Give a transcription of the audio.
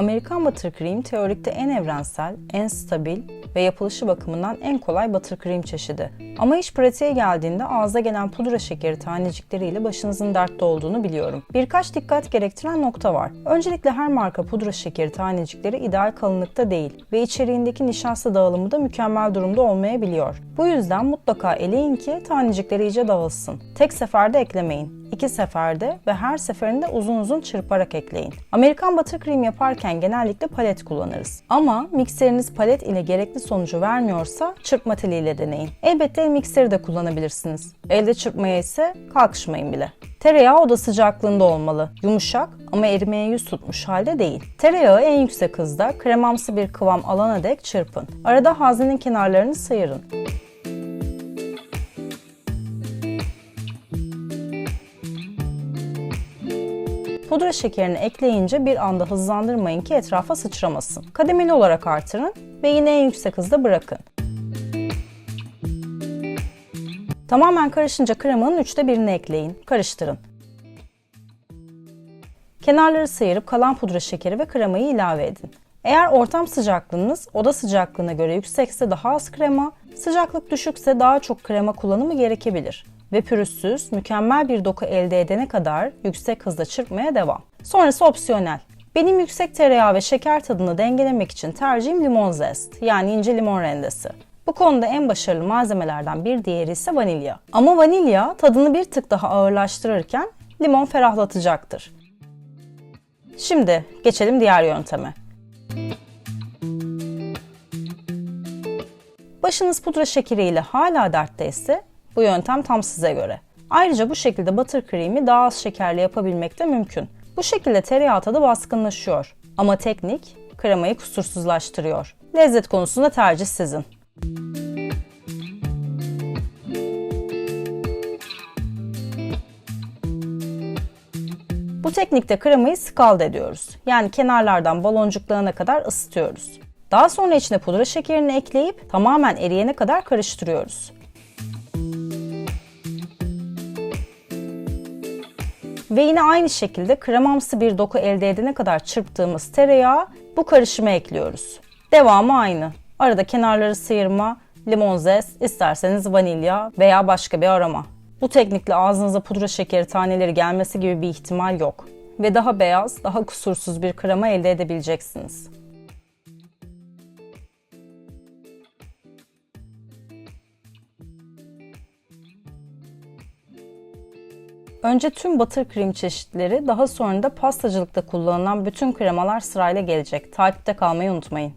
Amerikan buttercream teorikte en evrensel, en stabil ve yapılışı bakımından en kolay buttercream çeşidi. Ama iş pratiğe geldiğinde ağza gelen pudra şekeri tanecikleriyle başınızın dertte olduğunu biliyorum. Birkaç dikkat gerektiren nokta var. Öncelikle her marka pudra şekeri tanecikleri ideal kalınlıkta değil ve içeriğindeki nişasta dağılımı da mükemmel durumda olmayabiliyor. Bu yüzden mutlaka eleyin ki tanecikleri iyice dağılsın. Tek seferde eklemeyin. İki seferde ve her seferinde uzun uzun çırparak ekleyin. Amerikan buttercream yaparken genellikle palet kullanırız. Ama mikseriniz palet ile gerekli sonucu vermiyorsa çırpma teliyle deneyin. Elbette el mikseri de kullanabilirsiniz. Elde çırpmaya ise kalkışmayın bile. Tereyağı oda sıcaklığında olmalı. Yumuşak ama erimeye yüz tutmuş halde değil. Tereyağı en yüksek hızda kremamsı bir kıvam alana dek çırpın. Arada haznenin kenarlarını sıyırın. Pudra şekerini ekleyince bir anda hızlandırmayın ki etrafa sıçramasın. Kademeli olarak artırın ve yine en yüksek hızda bırakın. Tamamen karışınca kremanın üçte birini ekleyin. Karıştırın. Kenarları sıyırıp kalan pudra şekeri ve kremayı ilave edin. Eğer ortam sıcaklığınız oda sıcaklığına göre yüksekse daha az krema, sıcaklık düşükse daha çok krema kullanımı gerekebilir ve pürüzsüz, mükemmel bir doku elde edene kadar yüksek hızda çırpmaya devam. Sonrası opsiyonel. Benim yüksek tereyağı ve şeker tadını dengelemek için tercihim limon zest yani ince limon rendesi. Bu konuda en başarılı malzemelerden bir diğeri ise vanilya. Ama vanilya tadını bir tık daha ağırlaştırırken limon ferahlatacaktır. Şimdi geçelim diğer yönteme. Başınız pudra şekeriyle hala dertteyse bu yöntem tam size göre. Ayrıca bu şekilde buttercream'i daha az şekerli yapabilmek de mümkün. Bu şekilde tereyağı tadı baskınlaşıyor. Ama teknik kremayı kusursuzlaştırıyor. Lezzet konusunda tercih sizin. Bu teknikte kremayı skald ediyoruz. Yani kenarlardan baloncuklarına kadar ısıtıyoruz. Daha sonra içine pudra şekerini ekleyip tamamen eriyene kadar karıştırıyoruz. Ve yine aynı şekilde kremamsı bir doku elde edene kadar çırptığımız tereyağı bu karışıma ekliyoruz. Devamı aynı. Arada kenarları sıyırma, limon zest, isterseniz vanilya veya başka bir aroma. Bu teknikle ağzınıza pudra şekeri taneleri gelmesi gibi bir ihtimal yok. Ve daha beyaz, daha kusursuz bir krema elde edebileceksiniz. Önce tüm buttercream çeşitleri, daha sonra da pastacılıkta kullanılan bütün kremalar sırayla gelecek. Takipte kalmayı unutmayın.